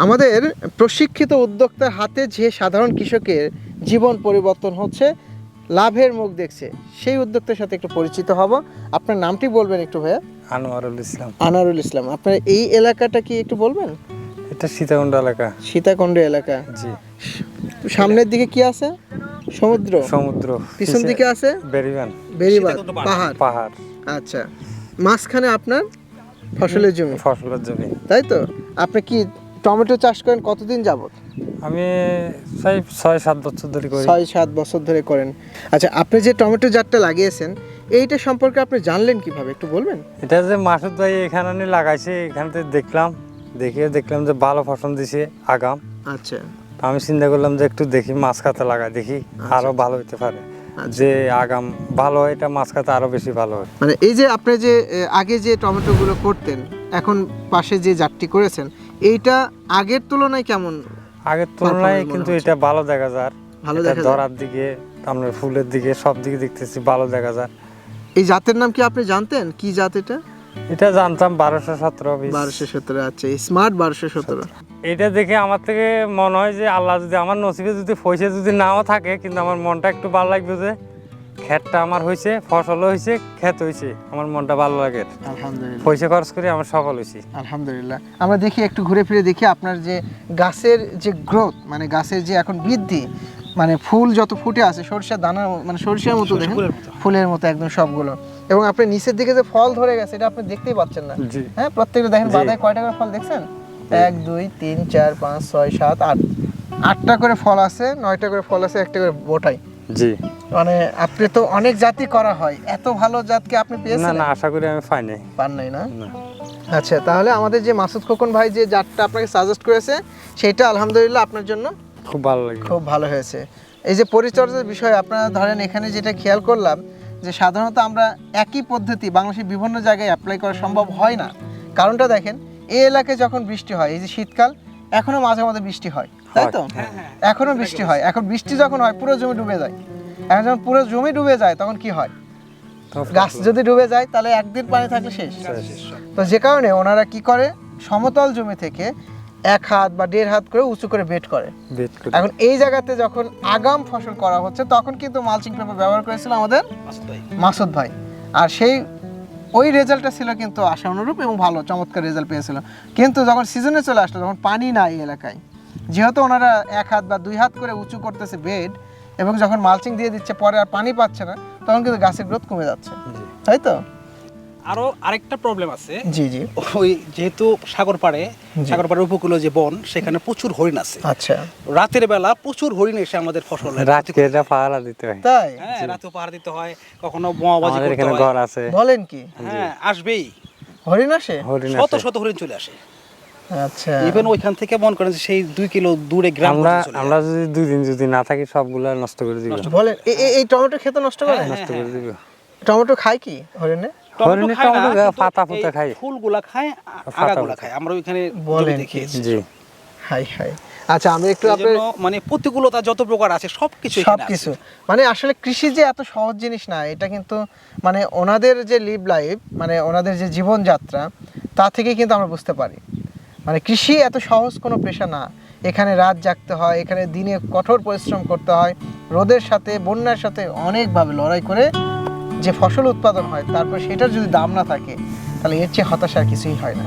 আমাদের প্রশিক্ষিত উদ্যোক্তার হাতে যে সাধারণ কৃষকের জীবন পরিবর্তন হচ্ছে লাভের মুখ দেখছে। সেই উদ্যোক্তার সাথে একটু পরিচিত হব। আপনার নামটি বলবেন একটু ভাইয়া? আনোয়ারুল ইসলাম। আনোয়ারুল ইসলাম। আপনার এই এলাকাটা কি একটু বলবেন? এটা সীতাকুণ্ড এলাকা। সীতাকুণ্ড এলাকা। জি। সামনের দিকে কি আছে? সমুদ্র? সমুদ্র। পিছন দিকে আছে? বেরিবান। বেরিবাদ পাহাড়। পাহাড়। আচ্ছা। মাঝখানে আপনার ফসলের জমি। ফসলের জমি। তাই তো? আপনি কি টমেটো চাষ করেন কতদিন যাবত আমি ছয় ছয় সাত বছর ধরে করি। ছয় সাত বছর ধরে করেন। আচ্ছা আপনি যে টমেটো জাতটা লাগিয়েছেন এইটা সম্পর্কে আপনি জানলেন কীভাবে? একটু বলবেন? এটা যে মাসুদ ভাই এখানে নিয়ে লাগাইছে এখান থেকে দেখলাম দেখে দেখলাম যে ভালো ফসল দিছে আগাম। আচ্ছা। আমি চিন্তা করলাম যে একটু দেখি মাছ খাতে লাগাই দেখি আরও ভালো হতে পারে। যে আগাম ভালো হয় এটা মাছ খাতে আরও বেশি ভালো হয়। মানে এই যে আপনি যে আগে যে টমেটোগুলো করতেন এখন পাশে যে জাতটি করেছেন এইটা আগের তুলনায় কেমন আগের তুলনায় কিন্তু এটা ভালো দেখা যায় ভালো দেখা যায়? ধরার দিকে আপনার ফুলের দিকে সব দিকে দেখতেছি ভালো দেখা যায় এই জাতের নাম কি আপনি জানতেন? কি জাত এটা? এটা জানতাম বারোশো সতেরো বারোশো সতেরো আচ্ছা স্মার্ট বারোশো সতেরো। এটা দেখে আমার থেকে মনে হয় যে আল্লাহ যদি আমার নসিবে যদি পয়সা যদি নাও থাকে কিন্তু আমার মনটা একটু ভালো লাগবে যে ক্ষেতটা আমার হয়েছে ফসলও হয়েছে ক্ষেত হয়েছে আমার মনটা ভালো লাগে। আলহামদুলিল্লাহ। পয়সা খরচ করে আমার সফল হয়েছি। আলহামদুলিল্লাহ। আমরা দেখি একটু ঘুরে ফিরে দেখি আপনার যে গাছের যে গ্রোথ মানে গাছের যে এখন বৃদ্ধি মানে ফুল যত ফুটে আছে সরিষার দানা মানে সরিষার মতো দেখেন? ফুলের মতো। একদম সবগুলো। এবং আপনি নিচের দিকে যে ফল ধরে গেছে এটা আপনি দেখতেই পাচ্ছেন না। হ্যাঁ প্রত্যেকটা দেখেন। বাদায় কয়টা করে ফল দেখছেন? এক দুই তিন চার পাঁচ ছয় সাত আট। আটটা করে ফল আছে নয়টা করে ফল আছে একটা করে বোটাই। জি। মানে আপনি তো অনেক জাতি করা হয় এত ভালো জাতকে আপনি পেয়েছেন? না আশা করি আমি পাই নাই। পান নাই না? না। আচ্ছা তাহলে আমাদের যে মাসুদ খোকন ভাই যে জাতটা আপনাকে সাজেস্ট করেছে সেটা আলহামদুলিল্লাহ আপনার জন্য খুব ভালো লাগে। খুব ভালো হয়েছে। এই যে পরিচর্যার বিষয় আপনারা ধরেন এখানে যেটা খেয়াল করলাম যে সাধারণত আমরা একই পদ্ধতি বাংলাদেশের বিভিন্ন জায়গায় অ্যাপ্লাই করা সম্ভব হয় না। কারণটা দেখেন এই এলাকায় যখন বৃষ্টি হয় এই যে শীতকাল এখনও মাঝে মাঝে বৃষ্টি হয় তাই তো? এখনও বৃষ্টি হয়। এখন বৃষ্টি যখন হয় পুরো জমি ডুবে যায়। এখন যখন পুরো জমি ডুবে যায় তখন কি হয়? গাছ যদি ডুবে যায় তাহলে একদিন পানি থাকলে শেষ। তো যে কারণে ওনারা কি করে? সমতল জমি থেকে এক হাত বা দেড় হাত করে উঁচু করে বেড করে। এখন এই জায়গাতে যখন আগাম ফসল করা হচ্ছে তখন কিন্তু মালচিং পেপার ব্যবহার করেছিল আমাদের মাসুদ ভাই। আর সেই ওই রেজাল্টটা ছিল কিন্তু আশা অনুরূপ এবং ভালো চমৎকার রেজাল্ট পেয়েছিল। কিন্তু যখন সিজনে চলে আসলো তখন পানি নাই এই এলাকায়। যেহেতু ওনারা এক হাত বা দুই হাত করে উঁচু করতেছে বেড এবং যখন মালচিং দিয়ে দিচ্ছে পরে আর পানি পাচ্ছে না তখন কিন্তু গাছের গ্রোথ কমে যাচ্ছে। তাই তো? আরও আরেকটা প্রবলেম আছে। জি জি। ওই যেহেতু সাগর পাড়ে সাগর পাড়ের উপকূলে যে বন সেখানে প্রচুর হরিণ আছে। আচ্ছা। রাতের বেলা প্রচুর হরিণ এসে আমাদের ফসল রাতকে এটা পাহারা দিতে হয়। তাই? হ্যাঁ রাতেও পাহাড় দিতে হয়। কখনো বোমাবাজি করতে হয়। ঘর আছে। বলেন কি? হ্যাঁ আসবেই। হরিণ আসে? শত শত হরিণ চলে আসে। আচ্ছা। ইভেন ওইখান থেকে মন করেন যে সেই দুই কিলো দূরে গ্রাম আমরা আমরা যদি দুই দিন যদি না থাকি সবগুলা নষ্ট করে দিব। বলেন এই টমেটো খেতে নষ্ট করে হ্যাঁ, নষ্ট করে দিব। টমেটো খায় কি হরিণে? যায়। টমেটো হরিণের খায় না, টমেটো কিন্তু পাতা ফুতা খায়। ফুলগুলা খায় আগাগুলা খায়। আমরা ওইখানে বলেন জমিতে কি? খেয়েছি জি। High high. আচ্ছা আমরা একটু আপনার মানে প্রতিকূলতা যত প্রকার আছে সবকিছু সব মানে আসলে কৃষি যে এত সহজ জিনিস না এটা কিন্তু মানে ওনাদের যে লিভ লাইফ মানে ওনাদের যে জীবনযাত্রা তা থেকে কিন্তু আমরা বুঝতে পারি। মানে কৃষি এত সহজ কোনো পেশা না। এখানে রাত জাগতে হয় এখানে দিনে কঠোর পরিশ্রম করতে হয়। রোদের সাথে বন্যার সাথে অনেকভাবে লড়াই করে যে ফসল উৎপাদন হয় তারপর সেটার যদি দাম না থাকে তাহলে এর চেয়ে হতাশা আর কিছুই হয় না।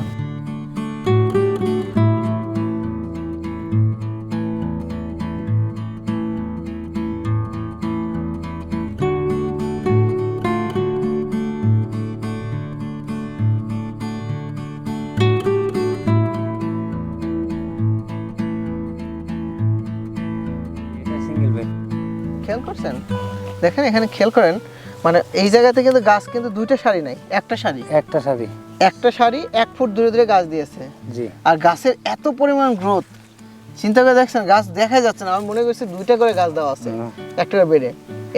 খেয়াল করছেন? দেখেন এখানে খেয়াল করেন মানে এই জায়গাতে কিন্তু গাছ কিন্তু দুইটা শাড়ি নাই একটা শাড়ি একটা শাড়ি একটা শাড়ি এক ফুট দূরে দূরে গাছ দিয়েছে। জি। আর গাছের এত পরিমাণ গ্রোথ চিন্তা করে দেখছেন গাছ দেখা যাচ্ছে না আমার মনে করছে দুইটা করে গাছ দেওয়া আছে একটা করে বেড়ে।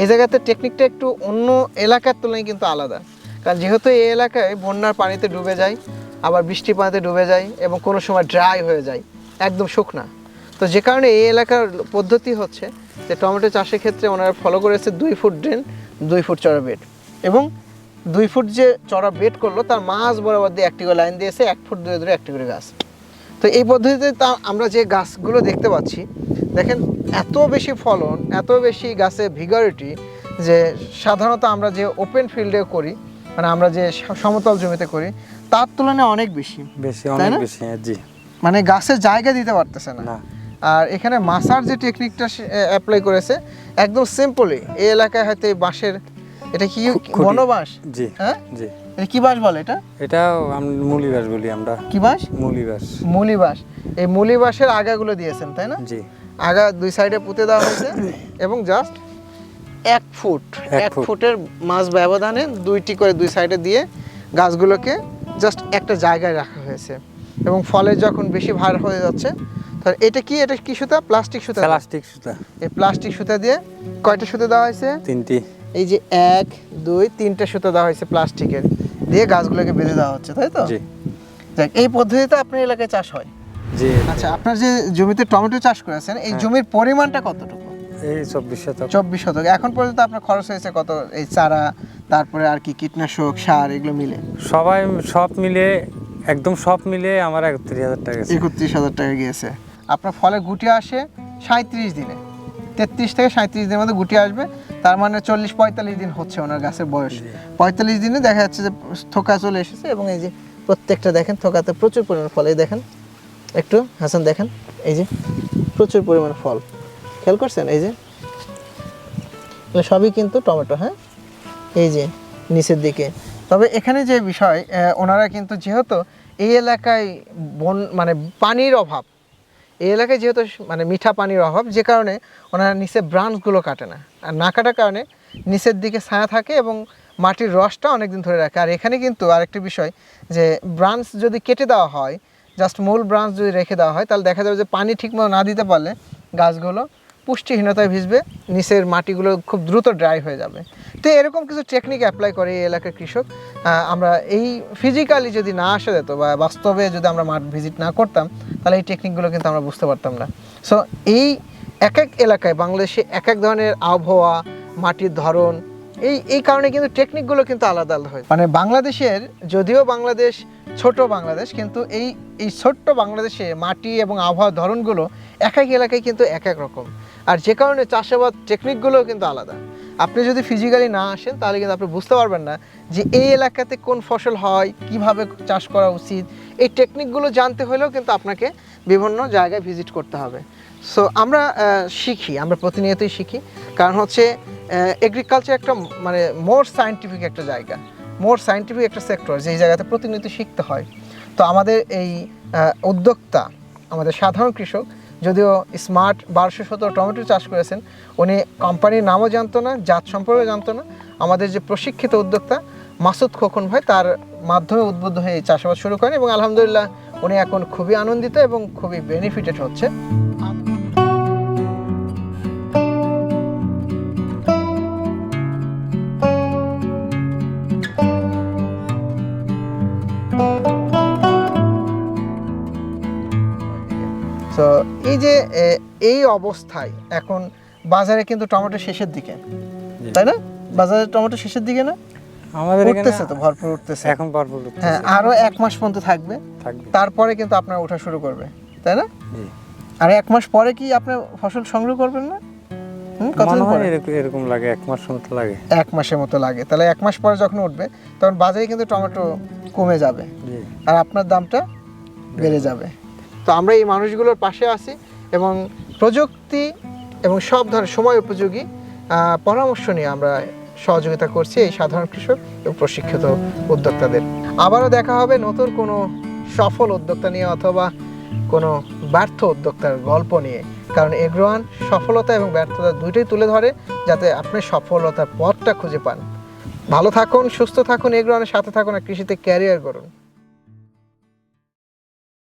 এই জায়গাতে টেকনিকটা একটু অন্য এলাকার তুলনায় কিন্তু আলাদা। কারণ যেহেতু এই এলাকায় বন্যার পানিতে ডুবে যায় আবার বৃষ্টি পানিতে ডুবে যায় এবং কোনো সময় ড্রাই হয়ে যায় একদম শুকনা। তো যে কারণে এই এলাকার পদ্ধতি হচ্ছে যে টমেটো চাষের ক্ষেত্রে ওনারা ফলো করেছে দুই ফুট ড্রেন দুই ফুট চড়া বেড। এবং দুই ফুট যে চড়া বেড করল তার মাঝ বরাবর দিয়ে একটি করে লাইন দিয়েছে এক ফুট দূরে দূরে একটি করে গাছ। তো এই পদ্ধতিতে তা আমরা যে গাছগুলো দেখতে পাচ্ছি দেখেন এত বেশি ফলন এত বেশি গাছে ভিগারিটি যে সাধারণত আমরা যে ওপেন ফিল্ডে করি মানে আমরা যে সমতল জমিতে করি তার তুলনায় অনেক বেশি। বেশি অনেক বেশি হ্যাঁ, জি। মানে গাছের জায়গা দিতে পারতেছে না। না। আর এখানে মাসার যে টেকনিকটা অ্যাপ্লাই করেছে একদম সিম্পলি এই এলাকায় হয়তো এই বাঁশের এটা কি। বনবাঁশ জি হ্যাঁ? জি। এটা কি বাঁশ বলে এটা? এটা মুলি বাস বলি আমরা। কি বাঁশ? মুলি বাস মুলি বাঁশ এই মুলি বাঁশের আগাগুলো দিয়েছেন তাই না? জি। আগা দুই সাইডে পুঁতে দেওয়া হয়েছে এবং জাস্ট এক ফুট এক ফুটের মাঝ ব্যবধানে দুইটি করে দুই সাইডে দিয়ে গাছগুলোকে জাস্ট একটা জায়গায় রাখা হয়েছে। এবং ফলে যখন বেশি ভার হয়ে যাচ্ছে তাহলে এটা কি? এটা কি সুতা? প্লাস্টিক সুতা? প্লাস্টিক সুতা। এই প্লাস্টিক সুতা দিয়ে কয়টা সুতা দেওয়া হয়েছে? তিনটি। এই যে এক দুই তিনটা সুতা দেওয়া হয়েছে প্লাস্টিকের দিয়ে গাছগুলোকে বেঁধে দেওয়া হচ্ছে তাই তো? জি। যাক এই পদ্ধতিতে আপনার এলাকায় চাষ হয়? জি। আচ্ছা আপনার যে জমিতে টমেটো চাষ করেছেন এই জমির পরিমাণটা কতটুকু? এই চব্বিশ শতক। চব্বিশ শতক। এখন পর্যন্ত আপনার খরচ হয়েছে কত? এই চারা তারপরে আর কি কীটনাশক সার এগুলো মিলে? সবাই সব মিলে একদম সব মিলে আমার একত্রিশ হাজার টাকা একত্রিশ হাজার টাকা গিয়েছে। আপনার ফলে গুটি আসে সাঁত্রিশ দিনে। তেত্রিশ থেকে সাঁত্রিশ দিনের মধ্যে গুটি আসবে। তার মানে চল্লিশ পঁয়তাল্লিশ দিন হচ্ছে ওনার গাছের বয়স। পঁয়তাল্লিশ দিনে দেখা যাচ্ছে যে থোকা চলে এসেছে এবং এই যে প্রত্যেকটা দেখেন থোকাতে প্রচুর পরিমাণ ফল। এই দেখেন একটু হাসান দেখেন এই যে প্রচুর পরিমাণ ফল। খেয়াল করছেন? এই যে সবই কিন্তু টমেটো হ্যাঁ? এই যে নিচের দিকে। তবে এখানে যে বিষয় ওনারা কিন্তু যেহেতু এই এলাকায় বন মানে পানির অভাব এই এলাকায় যেহেতু মানে মিঠা পানির অভাব, যে কারণে ওনারা নিচে ব্রাঞ্চগুলো কাটে না। আর না কাটার কারণে নিচের দিকে ছায়া থাকে এবং মাটির রসটা অনেকদিন ধরে রাখে। আর এখানে কিন্তু আরেকটি বিষয় যে, ব্রাঞ্চ যদি কেটে দেওয়া হয় জাস্ট মূল ব্রাঞ্চ যদি রেখে দেওয়া হয়, তাহলে দেখা যাবে যে পানি ঠিকমতো না দিতে পারলে গাছগুলো পুষ্টিহীনতায় ভিজবে, নিচের মাটিগুলো খুব দ্রুত ড্রাই হয়ে যাবে। তো এরকম কিছু টেকনিক অ্যাপ্লাই করে এই এলাকার কৃষক। আমরা এই ফিজিক্যালি যদি না আসা যেত বা বাস্তবে যদি আমরা মাঠ ভিজিট না করতাম, তাহলে এই টেকনিকগুলো কিন্তু আমরা বুঝতে পারতাম না। সো এই এক এক এলাকায়, বাংলাদেশে এক এক ধরনের আবহাওয়া, মাটির ধরন, এই এই কারণে কিন্তু টেকনিকগুলো কিন্তু আলাদা আলাদা হয়। মানে বাংলাদেশের, যদিও বাংলাদেশ ছোট বাংলাদেশ, কিন্তু এই এই ছোট্ট বাংলাদেশে মাটি এবং আবহাওয়ার ধরনগুলো এক এক এলাকায় কিন্তু এক এক রকম। আর যে কারণে চাষাবাদ টেকনিকগুলোও কিন্তু আলাদা। আপনি যদি ফিজিক্যালি না আসেন, তাহলে কিন্তু আপনি বুঝতে পারবেন না যে এই এলাকাতে কোন ফসল হয়, কীভাবে চাষ করা উচিত। এই টেকনিকগুলো জানতে হলেও কিন্তু আপনাকে বিভিন্ন জায়গায় ভিজিট করতে হবে। সো আমরা শিখি, আমরা প্রতিনিয়তই শিখি। কারণ হচ্ছে এগ্রিকালচার একটা মানে মোর সায়েন্টিফিক একটা জায়গা। মোর সায়েন্টিফিক একটা সেক্টর যেই জায়গাতে প্রতিনিয়ত শিখতে হয়। তো আমাদের এই উদ্যোক্তা, আমাদের সাধারণ কৃষক যদিও স্মার্ট বারোশো সতেরো টমেটো চাষ করেছেন, উনি কোম্পানির নামও জানতো না, জাত সম্পর্কে জানতো না। আমাদের যে প্রশিক্ষিত উদ্যোক্তা মাসুদ খোকন ভাই, তার মাধ্যমে উদ্বুদ্ধ হয়ে চাষাবাদ শুরু করেন এবং আলহামদুলিল্লাহ উনি এখন খুবই আনন্দিত এবং খুবই বেনিফিটেড হচ্ছে। এই অবস্থায় এখন বাজারে কিন্তু টমেটো শেষের দিকে। তাই না? বাজারে টমেটো শেষের দিকে না? আমাদের উঠতেছে তো ভরপুর উঠতেছে। এখন পারপুর হ্যাঁ আরও এক মাস পর্যন্ত থাকবে। তারপরে কিন্তু আপনার ওঠা শুরু করবে তাই না? আর এক মাস পরে কি আপনি ফসল সংগ্রহ করবেন না? হুম, কতদিন পরে? এরকম লাগে এক মাস মতো লাগে। এক মাসের মতো লাগে। তাহলে এক মাস পরে যখন উঠবে তখন বাজারে কিন্তু টমেটো কমে যাবে। আর আপনার দামটা বেড়ে যাবে। তো আমরা এই মানুষগুলোর পাশে আছি এবং প্রযুক্তি এবং সব ধরনের সময় উপযোগী পরামর্শ নিয়ে আমরা সহযোগিতা করছি এই সাধারণ কৃষক এবং প্রশিক্ষিত উদ্যোক্তাদের। আবারও দেখা হবে নতুন কোনো সফল উদ্যোক্তা নিয়ে অথবা কোনো ব্যর্থ উদ্যোক্তার গল্প নিয়ে। কারণ এগ্রোয়ান সফলতা এবং ব্যর্থতা দুইটাই তুলে ধরে যাতে আপনি সফলতার পথটা খুঁজে পান। ভালো থাকুন, সুস্থ থাকুন, এগ্রোয়ানের সাথে থাকুন আর কৃষিতে ক্যারিয়ার করুন